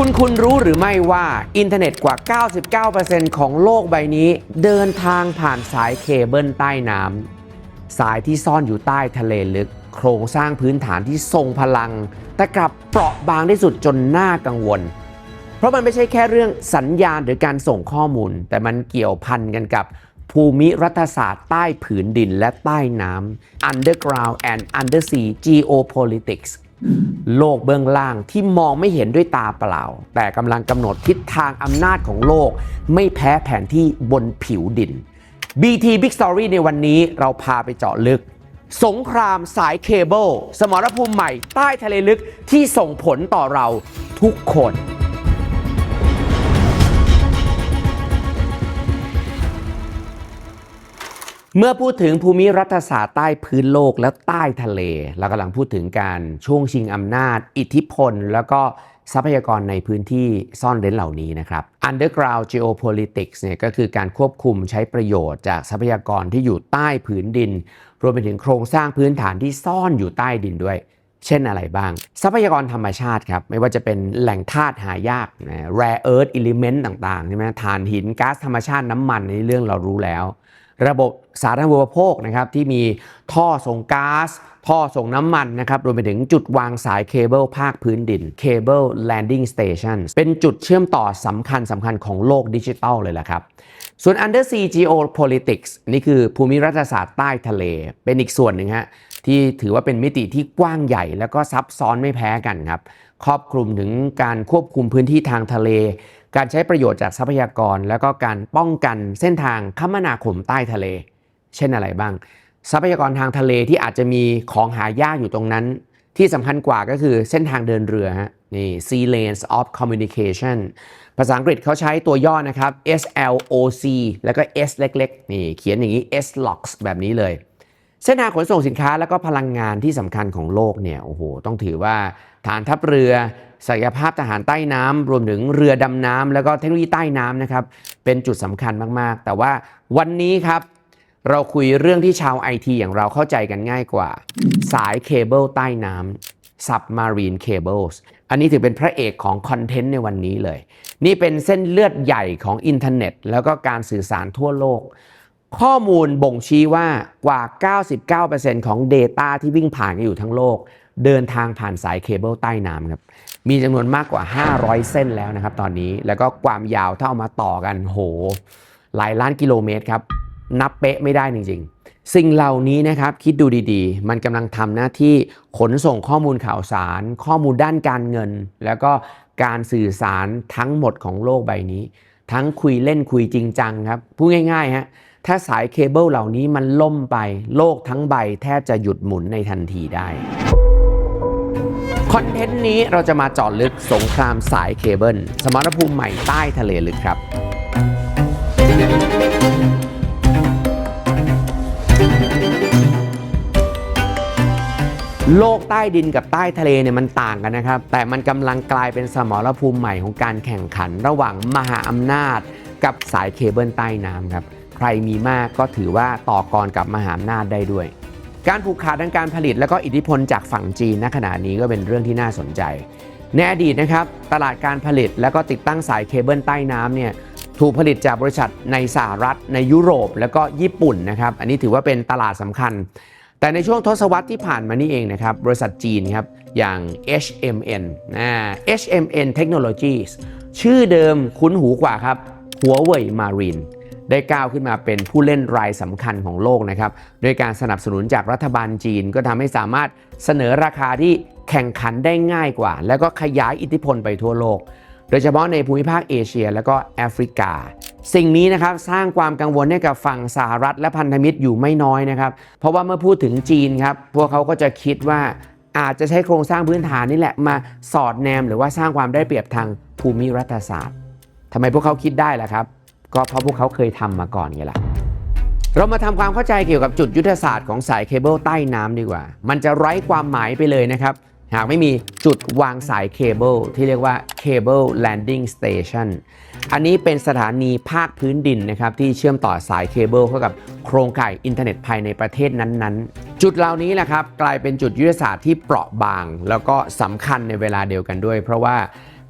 คุณคุณรู้หรือไม่ว่าอินเทอร์เน็ตกว่า 99%ของโลกใบนี้เดินทางผ่านสายเคเบิลใต้น้ำสายที่ซ่อนอยู่ใต้ทะเลลึก โครงสร้างพื้นฐานที่ทรงพลัง แต่กลับเปราะบางที่สุดจนน่ากังวล เพราะมันไม่ใช่แค่เรื่องสัญญาณหรือการส่งข้อมูล แต่มันเกี่ยวพันกันกับภูมิรัฐศาสตร์ใต้ผืนดินและใต้น้ำ underground and undersea geopolitics โลกเบื้องล่างที่มองไม่เห็นด้วยตาเปล่า แต่กำลังกำหนดทิศทางอำนาจของโลก ไม่แพ้แผนที่บนผิวดิน BT Big Story ในวันนี้เราพาไปเจาะลึก สงครามสายเคเบิลสมรภูมิใหม่ใต้ทะเลลึกที่ส่งผลต่อเราทุกคน เมื่อพูดถึงภูมิรัฐศาสตร์ใต้พื้นโลกและใต้ทะเล เรากำลังพูดถึงการช่วงชิงอำนาจ อิทธิพล แล้วก็ทรัพยากรในพื้นที่ซ่อนเร้นเหล่านี้นะครับ Underground Geopolitics เนี่ยก็คือการควบคุมใช้ประโยชน์จากทรัพยากรที่อยู่ใต้ผืนดิน รวมไปถึงโครงสร้างพื้นฐานที่ซ่อนอยู่ใต้ดินด้วย เช่นอะไรบ้าง ทรัพยากรธรรมชาติครับ ไม่ว่าจะเป็นแหล่งธาตุหายากนะ rare earth element ต่างๆใช่ไหมถ่านหินก๊าซธรรมชาติน้ำมันในเรื่องเรารู้แล้ว ระบบสาธารณูปโภคนะครับที่มีท่อส่งก๊าซท่อส่งน้ำมันนะครับรวมไปถึงจุดวางสายเคเบิลภาคพื้นดิน Cable Landing Station เป็นจุดเชื่อมต่อสำคัญสำคัญของโลกดิจิทัลเลยล่ะครับ ส่วน Undersea Geopolitics นี่คือภูมิรัฐศาสตร์ใต้ทะเล เป็นอีกส่วนหนึ่งฮะที่ถือว่าเป็นมิติที่กว้างใหญ่ แล้วก็ซับซ้อนไม่แพ้กันครับ ครอบคลุมถึงการควบคุมพื้นที่ทางทะเล การใช้ประโยชน์จากทรัพยากร แล้วก็การป้องกันเส้นทางคมนาคมใต้ทะเล เช่นอะไรบ้าง ทรัพยากรทางทะเลที่อาจจะมีของหายากอยู่ตรงนั้น ที่สำคัญกว่าก็คือเส้นทางเดินเรือฮะนี่ Sea Lanes of Communication ภาษาอังกฤษเขาใช้ตัวย่อนะครับ SLOC แล้วก็ S เล็กๆนี่เขียนอย่างนี้ SLOCs แบบนี้เลย เส้นทางขนส่งสินค้าแล้วก็พลังงานที่สำคัญของโลกเนี่ยโอ้โหต้องถือว่าฐานทัพเรือศักยภาพทหารใต้น้ำรวมถึงเรือดำน้ำแล้วก็เทคโนโลยีใต้น้ำนะครับเป็นจุดสำคัญมากๆ แต่ว่าวันนี้ครับเราคุยเรื่องที่ชาวไอทีอย่างเราเข้าใจกันง่ายกว่า สายเคเบิลใต้น้ำ submarine cables อันนี้ถือเป็นพระเอกของคอนเทนต์ในวันนี้เลย นี่เป็นเส้นเลือดใหญ่ของอินเทอร์เน็ต แล้วก็การสื่อสารทั่วโลก ข้อมูลบ่งชี้ว่ากว่า 99%ของ Data ที่วิ่งผ่านกันอยู่ทั้งโลก เดินทางผ่านสายเคเบิลใต้น้ำครับ มีจำนวนมากกว่า 500 เส้นแล้วนะครับตอนนี้ แล้วก็ความยาวถ้าเอามาต่อกันโห หลายล้านกิโลเมตรครับ นับเป๊ะไม่ได้จริง ๆ สิ่งเหล่านี้นะครับคิดดูดีๆ มันกำลังทำหน้าที่ขนส่งข้อมูลข่าวสาร ข้อมูลด้านการเงิน แล้วก็การสื่อสารทั้งหมดของโลกใบนี้ ทั้งคุยเล่นคุยจริงจังครับพูดง่ายๆฮะ ถ้าสายเคเบิลเหล่านี้มันล่มไป โลกทั้งใบแทบจะหยุดหมุนในทันทีได้คอนเทนต์นี้เราจะมาเจาะลึกสงครามสายเคเบิลสมรภูมิใหม่ใต้ทะเลลึกครับโลกใต้ดินกับใต้ทะเลเนี่ยมันต่างกันนะครับ แต่มันกำลังกลายเป็นสมรภูมิใหม่ของการแข่งขัน ระหว่างมหาอำนาจกับสายเคเบิลใต้น้ำครับ ใครมีมากก็ถือว่าต่อกรกับมหาอำนาจได้ด้วย การผูกขาดทางการผลิตและก็อิทธิพลจากฝั่งจีนณขณะนี้ก็เป็นเรื่องที่น่าสนใจ ในอดีตนะครับตลาดการผลิตและก็ติดตั้งสายเคเบิลใต้น้ำเนี่ยถูกผลิตจากบริษัทในสหรัฐ ในยุโรป แล้วก็ญี่ปุ่นนะครับ อันนี้ถือว่าเป็นตลาดสำคัญ แต่ในช่วงทศวรรษที่ผ่านมานี่เองนะครับ บริษัทจีนครับ อย่าง HMN นะ HMN Technologies ชื่อเดิมคุ้นหูกว่าครับหัวเว่ยมารีน ได้ก้าวขึ้นมาเป็นผู้เล่นรายสำคัญของโลกนะครับโดยการสนับสนุนจากรัฐบาลจีนก็ทำให้สามารถเสนอราคาที่แข่งขันได้ง่ายกว่า แล้วก็ขยายอิทธิพลไปทั่วโลก โดยเฉพาะในภูมิภาคเอเชีย และก็แอฟริกา สิ่งนี้นะครับสร้างความกังวลให้กับฝั่งสหรัฐและพันธมิตรอยู่ไม่น้อยนะครับ เพราะว่าเมื่อพูดถึงจีนครับพวกเขาก็จะคิดว่าอาจจะใช้โครงสร้างพื้นฐานนี่แหละมาสอดแนม หรือว่าสร้างความได้เปรียบทางภูมิรัฐศาสตร์ทำไมพวกเขาคิดได้ล่ะครับ ก็เพราะพวกเขาเคยทำมาก่อนไงล่ะ เรามาทำความเข้าใจเกี่ยวกับจุดยุทธศาสตร์ของสายเคเบิลใต้น้ำดีกว่า มันจะไร้ความหมายไปเลยนะครับ หากไม่มีจุดวางสายเคเบิลที่เรียกว่า Cable Landing Station อันนี้เป็นสถานีภาคพื้นดินนะครับที่เชื่อมต่อสายเคเบิลเข้ากับโครงข่ายอินเทอร์เน็ตภายในประเทศนั้นๆ จุดเหล่านี้แหละครับกลายเป็นจุดยุทธศาสตร์ที่เปราะบาง แล้วก็สำคัญในเวลาเดียวกันด้วย เพราะว่า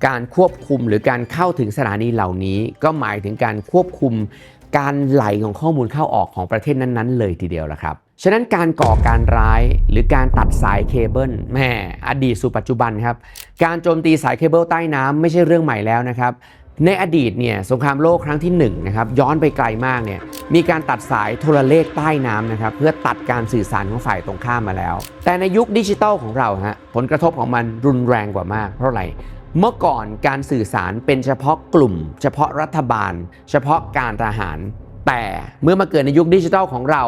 การควบคุมหรือการเข้าถึงสถานีเหล่านี้ ก็หมายถึงการควบคุมการไหลของข้อมูลเข้าออกของประเทศนั้นๆ เลยทีเดียวละครับ ฉะนั้นการก่อการร้ายหรือการตัดสายเคเบิลแม่อดีตสู่ปัจจุบันครับ การโจมตีสายเคเบิลใต้น้ำไม่ใช่เรื่องใหม่แล้วนะครับ ในอดีตเนี่ยสงครามโลกครั้งที่1นงนะครับย้อนไปไกลมากเนี่ยมีการตัดสายโทรเลขใต้น้ำนะครับเพื่อตัดการสื่อสารของฝ่ายตรงข้ามมาแล้ว แต่ในยุคดิจิทัลของเราฮะผลกระทบของมันรุนแรงกว่ามากเพราะอะไร เมื่อก่อนการสื่อสารเป็นเฉพาะกลุ่ม เฉพาะรัฐบาล เฉพาะการทหาร แต่เมื่อมาเกิดในยุคดิจิทัลของเรา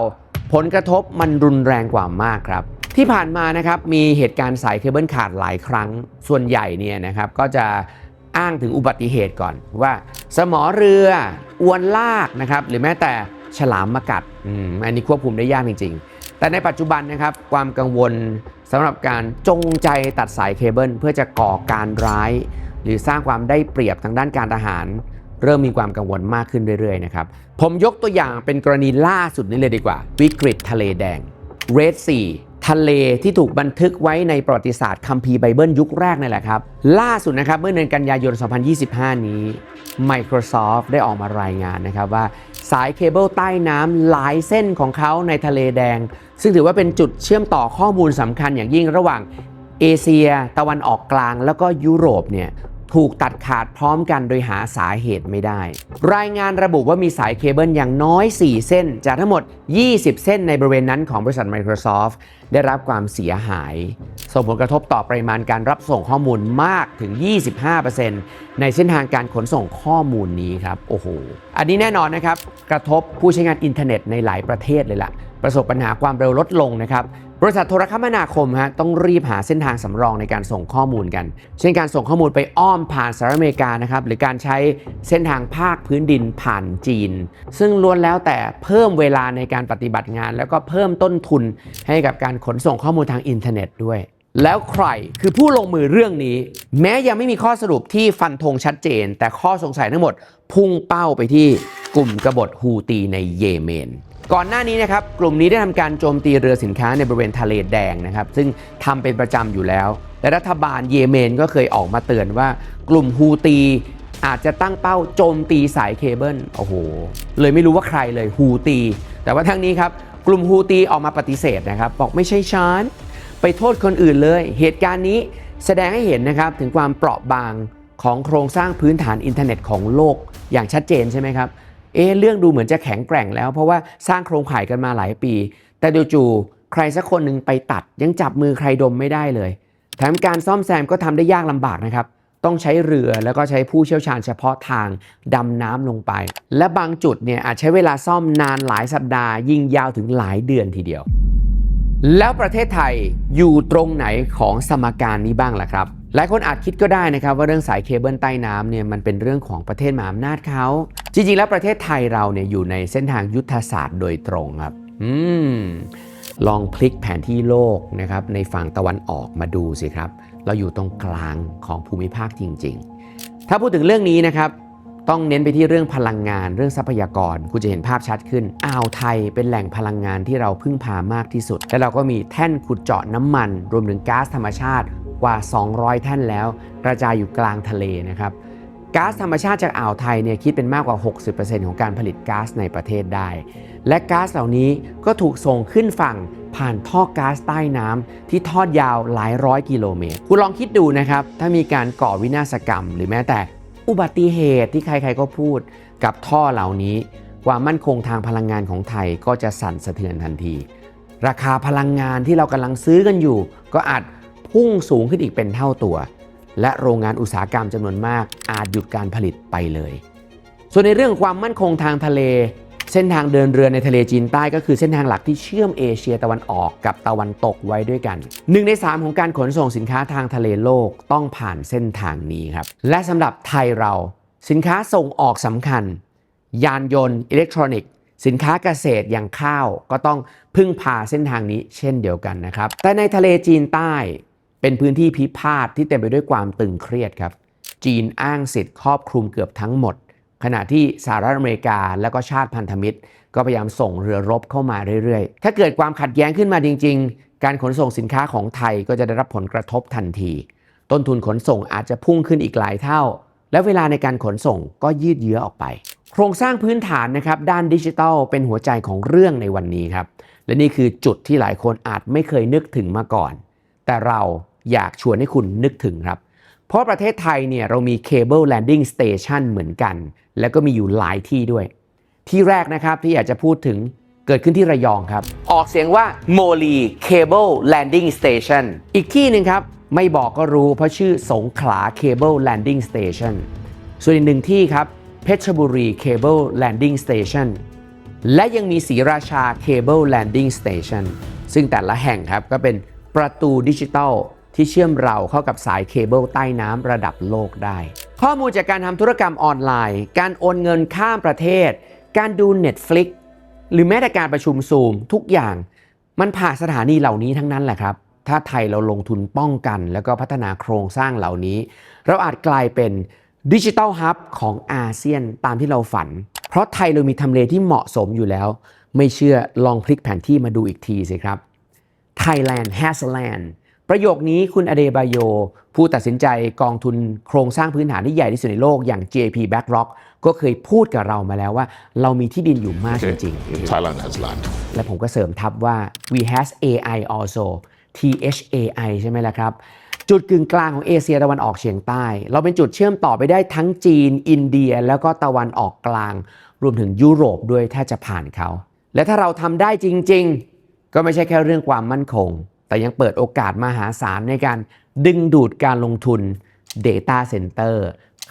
ผลกระทบมันรุนแรงกว่ามากครับ ที่ผ่านมานะครับมีเหตุการณ์สายเคเบิลขาดหลายครั้ง ส่วนใหญ่เนี่ยนะครับก็จะอ้างถึงอุบัติเหตุก่อนว่า สมอเรืออวนลากนะครับหรือแม้แต่ฉลามมากัดอืมอันนี้ควบคุมได้ยากจริงๆ แต่ในปัจจุบันนะครับความกังวลสำหรับการจงใจตัดสายเคเบิลเพื่อจะก่อการร้าย หรือสร้างความได้เปรียบทางด้านการทหาร เริ่มมีความกังวลมากขึ้นเรื่อยๆนะครับผมยกตัวอย่างเป็นกรณีล่าสุดนี้เลยดีกว่า วิกฤตทะเลแดง Red Sea ทะเลที่ถูกบันทึกไว้ในประวัติศาสตร์คัมภีร์ไบเบิลยุคแรกนั่แหละครับ ล่าสุดนะครับเมื่อเดือนกันยายน 2025 นี้ Microsoft ได้ออกมารายงานนะครับว่า สายเคเบิลใต้น้ำหลายเส้นของเขาในทะเลแดง ซึ่งถือว่าเป็นจุดเชื่อมต่อข้อมูลสำคัญอย่างยิ่งระหว่างเอเชีย ตะวันออกกลางแล้วก็ยุโรปเนี่ย ถูกตัดขาดพร้อมกันโดยหาสาเหตุไม่ได้ รายงานระบุว่ามีสายเคเบิลอย่างน้อย 4 เส้น จากทั้งหมด 20 เส้นในบริเวณนั้นของบริษัท Microsoft ได้รับความเสียหาย ส่งผลกระทบต่อปริมาณการรับส่งข้อมูลมากถึง 25%ในเส้นทางการขนส่งข้อมูลนี้ครับ โอ้โห อันนี้แน่นอนนะครับ กระทบผู้ใช้งานอินเทอร์เน็ตในหลายประเทศเลยล่ะ ประสบปัญหาความเร็วลดลงนะครับบริษัทโทรคมนาคมฮะต้องรีบหาเส้นทางสำรองในการส่งข้อมูลกัน เช่นการส่งข้อมูลไปอ้อมผ่านสหรัฐอเมริกานะครับหรือการใช้เส้นทางภาคพื้นดินผ่านจีน ซึ่งล้วนแล้วแต่เพิ่มเวลาในการปฏิบัติงาน แล้วก็เพิ่มต้นทุนให้กับการขนส่งข้อมูลทางอินเทอร์เน็ตด้วย แล้วใครคือผู้ลงมือเรื่องนี้ แม้ยังไม่มีข้อสรุปที่ฟันธงชัดเจน แต่ข้อสงสัยทั้งหมด พุ่งเป้าไปที่ กลุ่มกบฏฮูตีในเยเมน ก่อนหน้านี้นะครับกลุ่มนี้ได้ทำการโจมตีเรือสินค้าในบริเวณทะเลแดงนะครับ ซึ่งทำเป็นประจำอยู่แล้ว และรัฐบาลเยเมนก็เคยออกมาเตือนว่ากลุ่มฮูตีอาจจะตั้งเป้าโจมตีสายเคเบิลโอ้โห เลยไม่รู้ว่าใครเลยฮูตี แต่ว่าทั้งนี้ครับ กลุ่มฮูตีออกมาปฏิเสธนะครับ บอกไม่ใช่ฉันไปโทษคนอื่นเลย เหตุการณ์นี้แสดงให้เห็นนะครับถึงความเปราะบางของโครงสร้างพื้นฐานอินเทอร์เน็ตของโลกอย่างชัดเจนใช่ไหมครับ เอ๊เรื่องดูเหมือนจะแข็งแกร่งแล้ว เพราะว่าสร้างโครงข่ายกันมาหลายปี แต่จู่ๆใครสักคนหนึ่งไปตัดยังจับมือใครดมไม่ได้เลย แถมการซ่อมแซมก็ทำได้ยากลำบากนะครับ ต้องใช้เรือแล้วก็ใช้ผู้เชี่ยวชาญเฉพาะทางดำน้ำลงไป และบางจุดเนี่ยอาจใช้เวลาซ่อมนานหลายสัปดาห์ ยิ่งยาวถึงหลายเดือนทีเดียว แล้วประเทศไทยอยู่ตรงไหนของสมการนี้บ้างล่ะครับ หลายคนอาจคิดก็ได้นะครับว่าเรื่องสายเคเบิลใต้น้ำเนี่ยมันเป็นเรื่องของประเทศมหาอำนาจเขาจริงๆ แล้วประเทศไทยเราเนี่ยอยู่ในเส้นทางยุทธศาสตร์โดยตรงครับอืมลองพลิกแผนที่โลกนะครับในฝั่งตะวันออกมาดูสิครับ เราอยู่ตรงกลางของภูมิภาคจริง ๆ ถ้าพูดถึงเรื่องนี้นะครับต้องเน้นไปที่เรื่องพลังงานเรื่องทรัพยากร คุณจะเห็นภาพชัดขึ้น อ่าวไทยเป็นแหล่งพลังงานที่เราพึ่งพามากที่สุด และเราก็มีแท่นขุดเจาะน้ำมัน รวมถึงก๊าซธรรมชาติ กว่า 200แท่นแล้ว กระจายอยู่กลางทะเลนะครับก๊าซธรรมชาติจากอ่าวไทยเนี่ยคิดเป็นมากกว่า 60%ของการผลิตก๊าซในประเทศได้ และก๊าซเหล่านี้ก็ถูกส่งขึ้นฝั่งผ่านท่อก๊าซใต้น้ำที่ทอดยาวหลายร้อยกิโลเมตร คุณลองคิดดูนะครับ ถ้ามีการก่อวินาศกรรม หรือแม้แต่อุบัติเหตุที่ใครๆก็พูดกับท่อเหล่านี้ ความมั่นคงทางพลังงานของไทยก็จะสั่นสะเทือนทันที ราคาพลังงานที่เรากำลังซื้อกันอยู่ ก็อาจ พุ่งสูงขึ้นอีกเป็นเท่าตัว และโรงงานอุตสาหกรรมจำนวนมากอาจหยุดการผลิตไปเลย ส่วนในเรื่องความมั่นคงทางทะเล เส้นทางเดินเรือในทะเลจีนใต้ก็คือเส้นทางหลักที่เชื่อมเอเชียตะวันออกกับตะวันตกไว้ด้วยกันหนึ่งในสามของการขนส่งสินค้าทางทะเลโลกต้องผ่านเส้นทางนี้ครับและสำหรับไทยเรา สินค้าส่งออกสำคัญ ยานยนต์อิเล็กทรอนิกส์สินค้าเกษตรอย่างข้าวก็ต้องพึ่งพาเส้นทางนี้เช่นเดียวกันนะครับ แต่ในทะเลจีนใต้ เป็นพื้นที่พิพาทที่เต็มไปด้วยความตึงเครียดครับ จีนอ้างสิทธิ์ครอบคลุมเกือบทั้งหมด ขณะที่สหรัฐอเมริกาและก็ชาติพันธมิตร ก็พยายามส่งเรือรบเข้ามาเรื่อยๆ ถ้าเกิดความขัดแย้งขึ้นมาจริง ๆ การขนส่งสินค้าของไทยก็จะได้รับผลกระทบทันที ต้นทุนขนส่งอาจจะพุ่งขึ้นอีกหลายเท่า และเวลาในการขนส่งก็ยืดเยื้อออกไป โครงสร้างพื้นฐานนะครับด้านดิจิทัลเป็นหัวใจของเรื่องในวันนี้ครับและนี่คือจุดที่หลายคนอาจไม่เคยนึกถึงมาก่อน แต่เรา อยากชวนให้คุณนึกถึงครับ เพราะประเทศไทยเนี่ยเรามีเคเบิลแลนดิ้งสเตชันเหมือนกัน แล้วก็มีอยู่หลายที่ด้วย ที่แรกนะครับที่อยากจะพูดถึงเกิดขึ้นที่ระยองครับ ออกเสียงว่า m o l i Cable Landing Station อีกที่หนึ่งครับ ไม่บอกก็รู้เพราะชื่อสงขลา Cable Landing Station ส่วนอีกหนึ่งที่ครับเพชรบุรี Cable Landing Station และยังมีศรีราชา Cable Landing Station ซึ่งแต่ละแห่งครับก็เป็นประตูดิจิทัล ที่เชื่อมเราเข้ากับสายเคเบิลใต้น้ำระดับโลกได้ ข้อมูลจากการทำธุรกรรมออนไลน์ การโอนเงินข้ามประเทศ การดู Netflix หรือแม้แต่การประชุมซูมทุกอย่าง มันผ่านสถานีเหล่านี้ทั้งนั้นแหละครับ ถ้าไทยเราลงทุนป้องกัน แล้วก็พัฒนาโครงสร้างเหล่านี้ เราอาจกลายเป็นดิจิทัลฮับของอาเซียนตามที่เราฝัน เพราะไทยเรามีทำเลที่เหมาะสมอยู่แล้ว ไม่เชื่อลองพลิกแผนที่มาดูอีกทีสิครับ Thailand has a land ประโยคนี้คุณอเดบายโย ผู้ตัดสินใจกองทุนโครงสร้างพื้นฐานที่ใหญ่ที่สุดในโลกอย่าง JP BlackRock ก็เคยพูดกับเรามาแล้วว่า เรามีที่ดินอยู่มากจ Okay. ริง Thailand has land. ๆและผมก็เสริมทับว่า we has AI also THAI ใช่ไหมล่ะครับ จุดกึ่งกลางของเอเชียตะวันออกเฉียงใต้ เราเป็นจุดเชื่อมต่อไปได้ทั้งจีน อินเดีย แล้วก็ตะวันออกกลาง รวมถึงยุโรปด้วยถ้าจะผ่านเขา และถ้าเราทำได้จริง ๆ ก็ไม่ใช่แค่เรื่องความมั่นคง แต่ยังเปิดโอกาสมหาศาลในการดึงดูดการลงทุน Data Center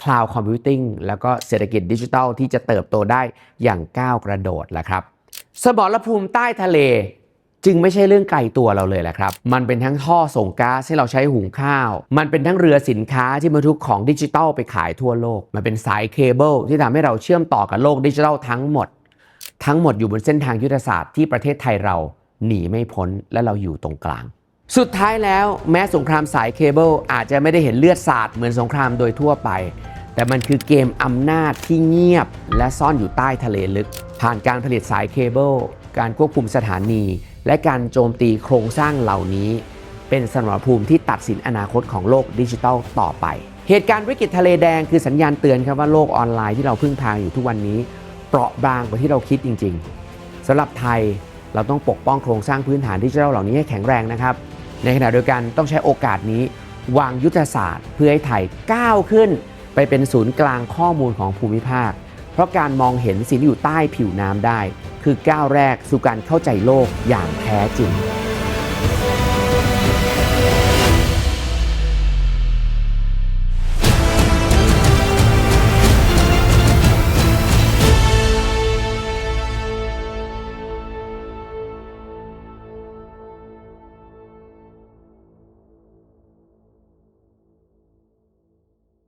Cloud Computing แล้วก็เศรษฐกิจดิจิทัลที่จะเติบโตได้อย่างก้าวกระโดดละครับ สมรภูมิใต้ทะเลจึงไม่ใช่เรื่องไกลตัวเราเลยแหละครับ มันเป็นทั้งท่อส่งก๊าซที่เราใช้หุงข้าว มันเป็นทั้งเรือสินค้าที่บรรทุกของดิจิทัลไปขายทั่วโลก มันเป็นสายเคเบิลที่ทำให้เราเชื่อมต่อกับโลกดิจิทัลทั้งหมด ทั้งหมดอยู่บนเส้นทางยุทธศาสตร์ที่ประเทศไทยเรา หนีไม่พ้นและเราอยู่ตรงกลาง สุดท้ายแล้วแม้สงครามสายเคเบิลอาจจะไม่ได้เห็นเลือดสาดเหมือนสงครามโดยทั่วไป แต่มันคือเกมอำนาจที่เงียบ และซ่อนอยู่ใต้ทะเลลึก ผ่านการผลิตสายเคเบิลการควบคุมสถานี และการโจมตีโครงสร้างเหล่านี้ เป็นสมรภูมิที่ตัดสินอนาคตของโลกดิจิทัลต่อไป เหตุการณ์วิกฤตทะเลแดงคือสัญญาณเตือนครับว่าโลกออนไลน์ที่เราพึ่งพาอยู่ทุกวันนี้ เปราะบางกว่าที่เราคิดจริง ๆสำหรับไทย เราต้องปกป้องโครงสร้างพื้นฐานดิจิทัลเหล่านี้ให้แข็งแรงนะครับ ในขณะเดียวกันต้องใช้โอกาสนี้ วางยุทธศาสตร์ เพื่อให้ไทยก้าวขึ้น ไปเป็นศูนย์กลางข้อมูลของภูมิภาค เพราะการมองเห็นสิ่งที่อยู่ใต้ผิวน้ำได้ คือก้าวแรกสู่การเข้าใจโลกอย่างแท้จริง